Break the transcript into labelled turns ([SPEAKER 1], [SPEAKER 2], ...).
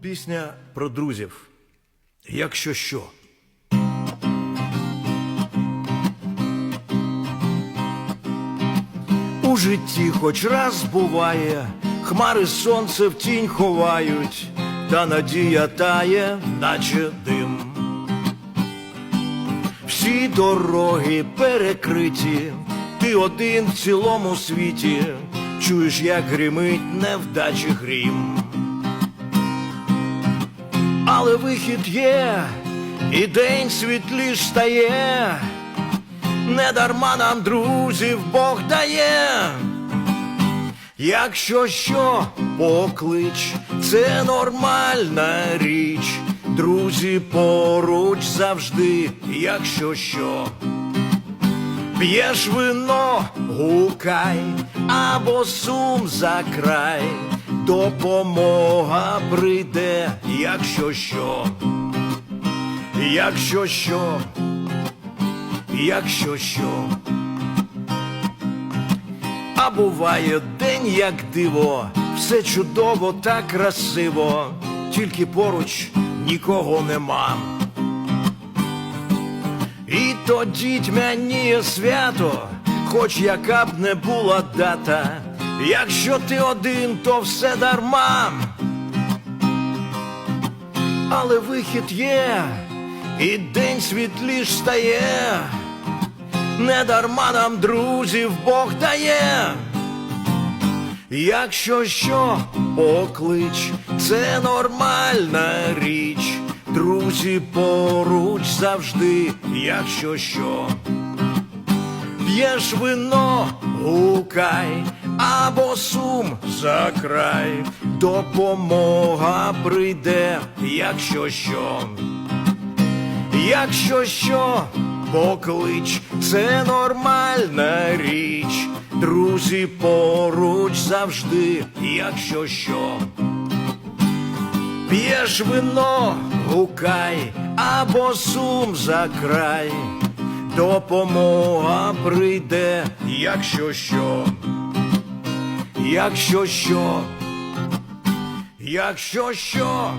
[SPEAKER 1] Пісня про друзів. Якщо що. У житті хоч раз буває, хмари сонце в тінь ховають, та надія тає, наче дим. Всі дороги перекриті, ти один в цілому світі, чуєш, як гримить невдачі грім. Але вихід є, і день світліш стає, не дарма нам друзів Бог дає. Якщо що, поклич, це нормальна річ. Друзі поруч завжди, якщо що. П'єш вино, гукай, або сум закрай, допомога прийде, якщо що, якщо що, якщо що. А буває день, як диво, все чудово та красиво, тільки поруч нікого нема. І тоді тьмяніє свято, хоч яка б не була дата, якщо ти один, то все дарма. Але вихід є, і день світліш стає, не дарма нам друзів Бог дає. Якщо що, поклич, це нормальна річ. Друзі поруч завжди, якщо що. П'єш вино, гукай, або сум закрай, допомога прийде, якщо що. Якщо що, поклич, це нормальна річ. Друзі поруч завжди, якщо що. П'єш вино, гукай, або сум за край, допомога прийде, якщо що, якщо що, якщо що.